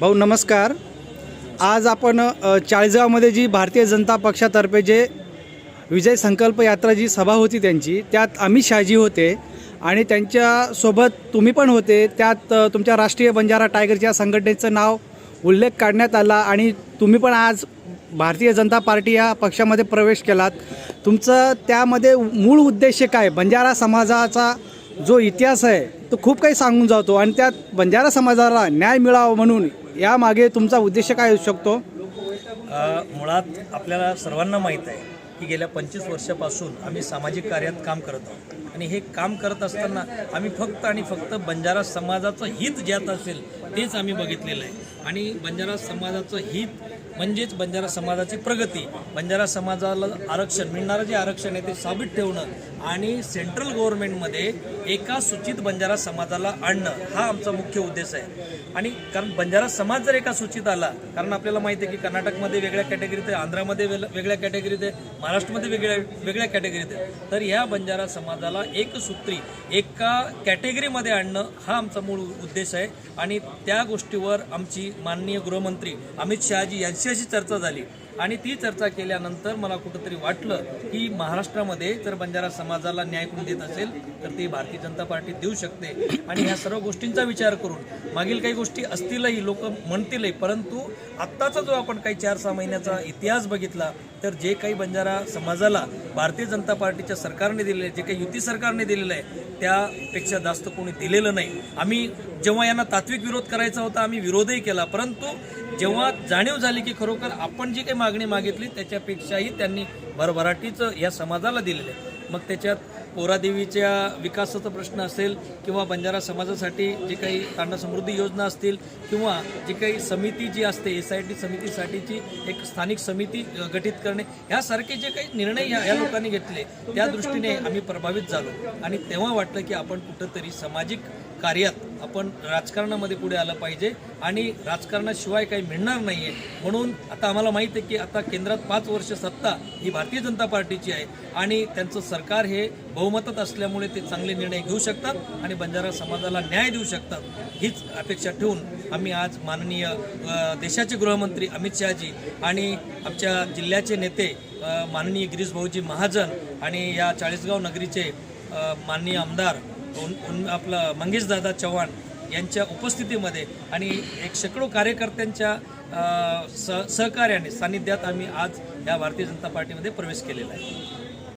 भाऊ नमस्कार. आज आपण चाळीसगावमध्ये जी भारतीय जनता पक्षातर्फे जे विजय संकल्प यात्रा जी सभा होती त्यांची त्यात अमित शहाजी होते आणि त्यांच्यासोबत तुम्ही पण होते. त्यात तुमच्या राष्ट्रीय बंजारा टायगरच्या संघटनेचं नाव उल्लेख काढण्यात आला आणि तुम्ही पण आज भारतीय जनता पार्टी या पक्षामध्ये प्रवेश केलात. तुमचं त्यामध्ये मूळ उद्देश काय? बंजारा समाजाचा जो इतिहास आहे तो खूप काही सांगून जातो आणि त्यात बंजारा समाजाला न्याय मिळावा म्हणून यामागे तुमचा उद्देश काय असू शकतो? मुळात आपल्याला सर्वांना माहीत आहे की गेल्या पंचवीस वर्षापासून आम्ही सामाजिक कार्यात काम करत आहोत. आणि हे काम करत असताना आम्ही फक्त आणि फक्त बंजारा समाजाचं हित ज्यात असेल तेच आम्ही बघितलेलं आहे. आणि बंजारा समाजाचं हित म्हणजेच बंजारा समाजाची प्रगती. बंजारा समाजाला आरक्षण मिळणारं जे आरक्षण आहे ते साबित ठेवणं आणि सेंट्रल गव्हर्नमेंटमध्ये एका सूचित बंजारा समाजाला आणणं हा आमचा मुख्य उद्देश आहे. आणि कारण बंजारा समाज जर एका सूचित आला कारण आपल्याला माहिती आहे की कर्नाटकमध्ये वेगळ्या कॅटेगरीत आहे आंध्रामध्ये वेगळ्या कॅटेगरीत आहे महाराष्ट्रामध्ये वेगळ्या वेगळ्या कॅटेगरीत आहे तर ह्या बंजारा समाजाला एक सूत्री एका कॅटेगरीमध्ये आणणं हा आमचा मूळ उद्देश आहे. आणि त्या गोष्टीवर आमची माननीय गृहमंत्री अमित शहाजी यांच्याशी चर्चा झाली. आणि ती चर्चा केल्यानंतर मला कुठंतरी वाटलं की महाराष्ट्रामध्ये जर बंजारा समाजाला न्याय कोण देत असेल तर ती भारतीय जनता पार्टी देऊ शकते. आणि ह्या सर्व गोष्टींचा विचार करून मागील काही गोष्टी असतीलही लोक म्हणतीलही परंतु आत्ताचा जो आपण काही चार सहा महिन्याचा इतिहास बघितला तर जे काही बंजारा समाजाला भारतीय जनता पार्टीच्या सरकारने दिलेलं आहे जे काही युती सरकारने दिलेलं आहे त्यापेक्षा जास्त कोणी दिलेलं नाही. आम्ही जेव्हा यांना तात्विक विरोध करायचा होता आम्ही विरोधही केला परंतु जेव्हा जाणीव झाली की खरोखर आपण जी काही मागणी मागितली त्याच्यापेक्षाही त्यांनी भरभराटीचं या समाजाला दिलेलं आहे. मग त्याच्यात पोरादेवीच्या विकासाचा प्रश्न असेल किंवा बंजारा समाजासाठी जे काही तांडा समृद्धी योजना असतील किंवा जी काही समिती जी असते एस आय टी समितीसाठीची एक स्थानिक समिती गठीत करणे ह्यासारखे जे काही निर्णय या या लोकांनी घेतले त्या दृष्टीने आम्ही प्रभावित झालो. आणि तेव्हा वाटलं की आपण कुठंतरी सामाजिक कार्यात आपण राजकारणामध्ये पुढे आलं पाहिजे आणि राजकारणाशिवाय काही मिळणार नाही आहे म्हणून आता आम्हाला माहीत आहे की आता केंद्रात पाच वर्ष सत्ता ही भारतीय जनता पार्टीची आहे आणि त्यांचं सरकार हे बहुमतात असल्यामुळे ते चांगले निर्णय घेऊ शकतात आणि बंजारा समाजाला न्याय देऊ शकतात. हीच अपेक्षा ठेवून आम्ही आज माननीय देशाचे गृहमंत्री अमित शहाजी आणि आमच्या जिल्ह्याचे नेते माननीय गिरीश भाऊजी महाजन आणि या चाळीसगाव नगरीचे माननीय आमदार उन- उन- आपलं मंगेशदादा चव्हाण यांच्या उपस्थितीमध्ये आणि एक शेकडो कार्यकर्त्यांच्या स सहकार्याने सानिध्यात आम्ही आज या भारतीय जनता पार्टीमध्ये प्रवेश केलेला आहे.